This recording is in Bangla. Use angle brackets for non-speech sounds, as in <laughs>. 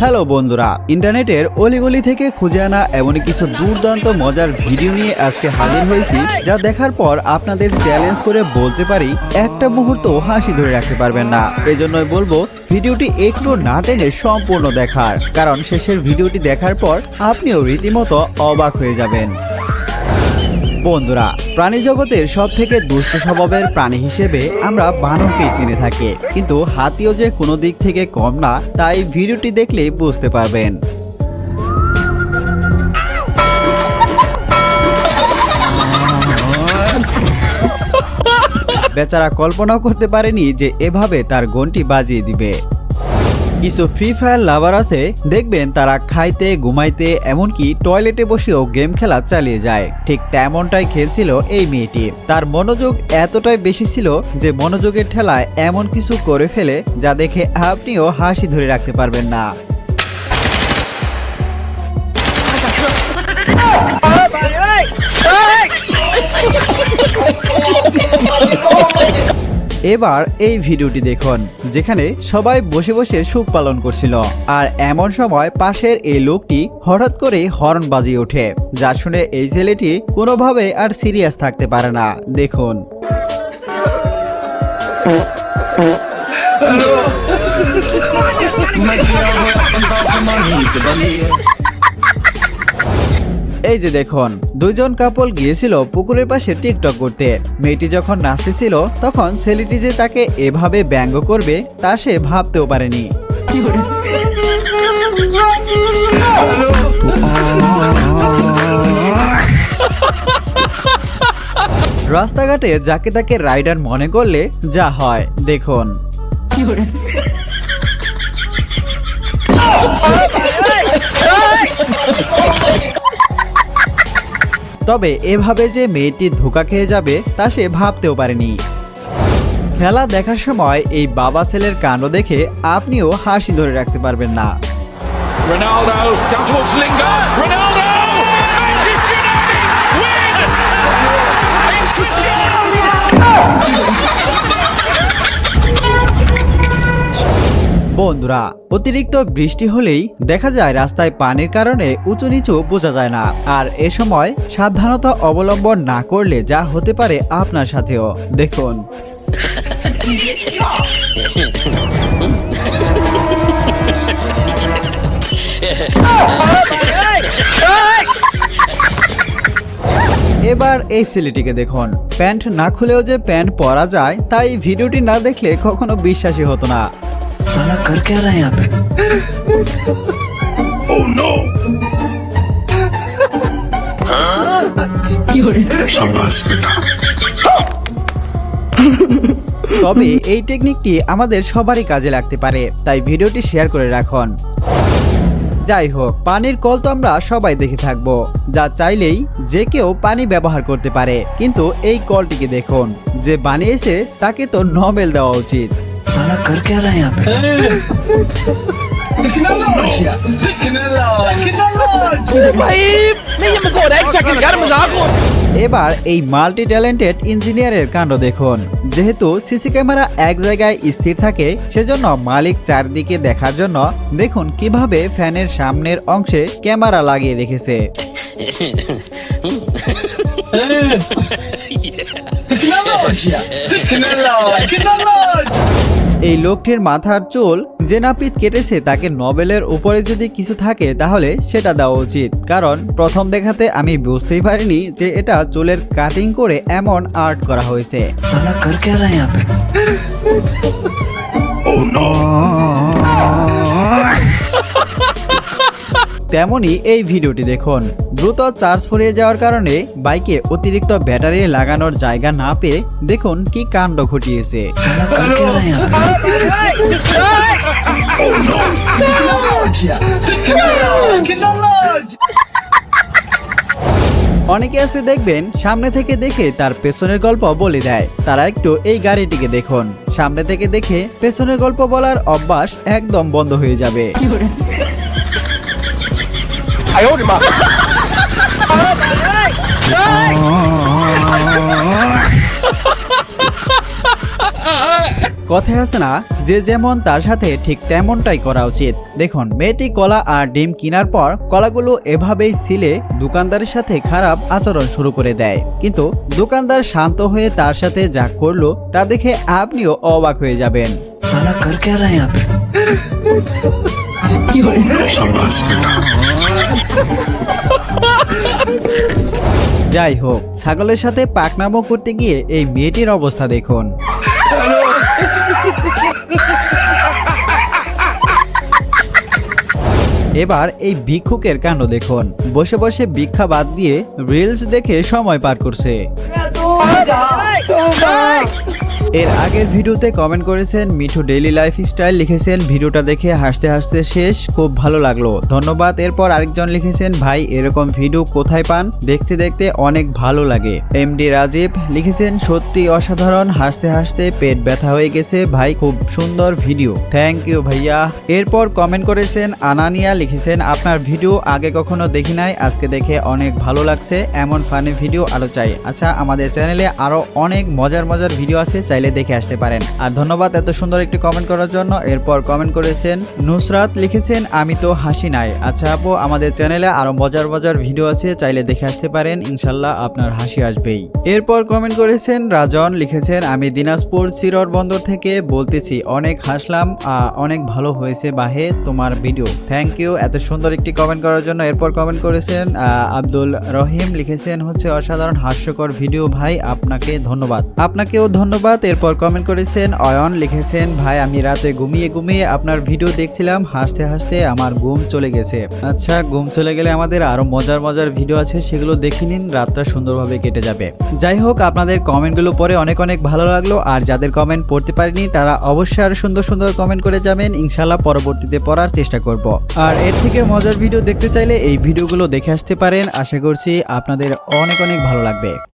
হ্যালো বন্ধুরা, ইন্টারনেটের অলিগলি থেকে খুঁজে আনা এমন কিছু দুর্দান্ত মজার ভিডিও নিয়ে আজকে হাজির হয়েছি, যা দেখার পর আপনাদের চ্যালেঞ্জ করে বলতে পারি, একটা মুহূর্ত হাসি ধরে রাখতে পারবেন না। এজন্যই বলব, ভিডিওটি একটু না টেনে সম্পূর্ণ দেখার, কারণ শেষের ভিডিওটি দেখার পর আপনিও রীতিমতো অবাক হয়ে যাবেন। বন্ধুরা, প্রাণী জগতের সব থেকে দুষ্ট স্বভাবের প্রাণী হিসেবে আমরা বানরকেই চিনে থাকি। কিন্তু হাতিও যে কোনো দিক থেকে কম না, তাই ভিডিওটি দেখলেই বুঝতে পারবেন। বেচারা কল্পনাও করতে পারেনি যে এভাবে তার গন্টি বাজিয়ে দিবে। কিছু ফ্রি ফায়ার লাভার আছে দেখবেন তারা খাইতে ঘুমাইতে এমনকি টয়লেটে বসেও গেম খেলা চালিয়ে যায় ঠিক তেমনটাই খেলছিল এই মেয়েটি তার মনোযোগ এতটাই বেশি ছিল যে মনোযোগের ঠেলায় এমন কিছু করে ফেলে যা দেখে আপনিও হাসি ধরে রাখতে পারবেন না এবার এই ভিডিওটি দেখুন, যেখানে সবাই বসে বসে সুখ পালন করছিল। আর এমন সময় পাশের এই লোকটি হঠাৎ করে হর্ন বাজিয়ে ওঠে, যা শুনে এই ছেলেটি কোনোভাবে আর সিরিয়াস থাকতে পারে না। দেখুন। এই যে দেখুন দুইজন কাপল গিয়েছিল পুকুরের পাশে টিকটক করতে। মেয়েটি যখন নাচতেছিল তখন ছেলেটি যে তাকে এভাবে ব্যঙ্গ করবে তা সে ভাবতেও পারেনি। রাস্তাঘাটে যাকে তাকে রাইডার মনে করলে যা হয় দেখুন। <laughs> তবে এভাবে যে মেয়েটি ধোকা খেয়ে যাবে তা সে ভাবতেও পারেনি খেলা দেখার সময় এই বাবা ছেলের কাণ্ড দেখে আপনিও হাসি ধরে রাখতে পারবেন না Ronaldo. Ronaldo! বন্ধুরা, অতিরিক্ত বৃষ্টি হলেই দেখা যায় রাস্তায় পানির কারণে উঁচু নিচু বোঝা যায় না। আর এ সময় সাবধানতা অবলম্বন না করলে যা হতে পারে আপনার সাথেও। দেখুন। এবার এই ছেলেটিকে দেখুন। প্যান্ট না খুলেও যে প্যান্ট পরা যায়, তাই ভিডিওটি না দেখলে কখনো বিশ্বাসই হতো না। साला कर क्या रहा है यहाँ पे शाबाश बेटा তবে এই টেকনিকটি আমাদের সবারই কাজে লাগতে পারে তাই ভিডিওটি শেয়ার করে রাখুন যাই হোক পানির কল তো আমরা সবাই দেখে থাকবো যা চাইলেই যে কেউ পানি ব্যবহার করতে পারে কিন্তু এই কলটিকে দেখুন যে বানিয়েছে তাকে তো নোবেল দেওয়া উচিত साला कर क्या रहा है यहाँ पे এবার এই মাল্টি ট্যালেন্টেড ইঞ্জিনিয়ারের কাণ্ড দেখুন যেহেতু সিসি ক্যামেরা এক জায়গায় স্থির থাকে সেজন্য মালিক চারদিকে দেখার জন্য দেখুন কিভাবে ফ্যানের সামনের অংশে ক্যামেরা লাগিয়ে রেখেছে এই লোকটির মাথার চুল যে নাপিত কেটেছে তাকে নবেলের উপরে যদি কিছু থাকে তাহলে সেটা দেওয়া উচিত। কারণ প্রথম দেখাতে আমি বুঝতেই পারিনি যে এটা চুলের কাটিং করে এমন আর্ট করা হয়েছে। oh তেমনই এই ভিডিওটি দেখুন। দ্রুত চার্জ ফুরিয়ে যাওয়ার কারণে বাইকে অতিরিক্ত ব্যাটারি লাগানোর জায়গা না পেয়ে দেখুন কি কাণ্ড ঘটিয়েছে। অনেকে আছে দেখবেন, সামনে থেকে দেখে তার পেছনের গল্প বলে দেয়। তারা একটু এই গাড়িটিকে দেখুন। সামনে থেকে দেখে পেছনের গল্প বলার অভ্যাস একদম বন্ধ হয়ে যাবে। কথায় আছে না যে যেমন তার সাথে ঠিক তেমনটাই করা উচিত। দেখুন মেয়েটি কলা আর ডিম কেনার পর কলাগুলো এভাবেই ছিলে দোকানদারের সাথে খারাপ আচরণ শুরু করে দেয়। কিন্তু দোকানদার শান্ত হয়ে তার সাথে যা করল তা দেখে আপনিও অবাক হয়ে যাবেন। যাই হোক ছাগলের সাথে পাকনামো করতে গিয়ে এই মেয়েটির অবস্থা দেখুন এবার এই ভিক্ষুকের কাণ্ড দেখুন বসে বসে ভিক্ষা বাদ দিয়ে রিলস দেখে সময় পার করছে এর আগের ভিডিওতে কমেন্ট করেছেন মিঠু ডেইলি লাইফ স্টাইল লিখেছেন, ভিডিওটা দেখে হাসতে হাসতে শেষ, খুব ভালো লাগল। ধন্যবাদ। এরপর আরেকজন লিখেছেন, ভাই, এরকম ভিডিও কোথায় পান? দেখতে দেখতে অনেক ভালো লাগে। এমডি রাজীব লিখেছেন, সত্যি অসাধারণ, হাসতে হাসতে পেট ব্যথা হয়ে গেছে। ভাই, খুব সুন্দর ভিডিও থ্যাংক ইউ ভাইয়া। এরপর কমেন্ট করেছেন, আনানিয়া লিখেছেন, আপনার ভিডিও আগে কখনো দেখি নাই, আজকে দেখে অনেক ভালো লাগছে। এমন ফানি ভিডিও আরও চাই। আচ্ছা আমাদের চ্যানেলে আরও অনেক মজার মজার ভিডিও আছে চাইলে দেখে আসতে পারেন। আর ধন্যবাদ এত সুন্দর একটি কমেন্ট করার জন্য। এরপর কমেন্ট করেছেন নুসরাত লিখেছেন আমি তো হাসি নাই। আচ্ছা আপু আমাদের চ্যানেলে আরও মজার মজার ভিডিও আছে চাইলে দেখে আসতে পারেন। ইনশাল্লাহ আপনার হাসি আসবেই। এরপর কমেন্ট করেছেন রাজন লিখেছেন আমি দিনাজপুর চিরর বন্দর থেকে বলতেছি অনেক হাসলাম আহ, অনেক ভালো হয়েছে বাহে তোমার ভিডিও থ্যাংক ইউ এত সুন্দর একটি কমেন্ট করার জন্য এরপর কমেন্ট করেছেন আব্দুল রহিম লিখেছেন হচ্ছে অসাধারণ হাস্যকর ভিডিও ভাই আপনাকে ধন্যবাদ। আপনাকেও ধন্যবাদ। এরপর কমেন্ট করেছেন, অয়ন লিখেছেন, ভাই, আমি রাতে ঘুমিয়ে ঘুমিয়ে আপনার ভিডিও দেখছিলাম, হাসতে হাসতে আমার ঘুম চলে গেছে। আচ্ছা ঘুম চলে গেলে আমাদের আরও মজার মজার ভিডিও আছে, সেগুলো দেখে নিন, রাতটা সুন্দরভাবে কেটে যাবে। যাই হোক, আপনাদের কমেন্টগুলো পরে অনেক অনেক ভালো লাগল, আর যাদের কমেন্ট পড়তে পারিনি, তারা অবশ্যই আরও সুন্দর সুন্দর কমেন্ট করে যাবেন ইনশাল্লাহ পরবর্তীতে পড়ার চেষ্টা করব। আর এর থেকে মজার ভিডিও দেখতে চাইলে এই ভিডিওগুলো দেখে আসতে পারেন, আশা করছি আপনাদের অনেক অনেক ভালো লাগবে।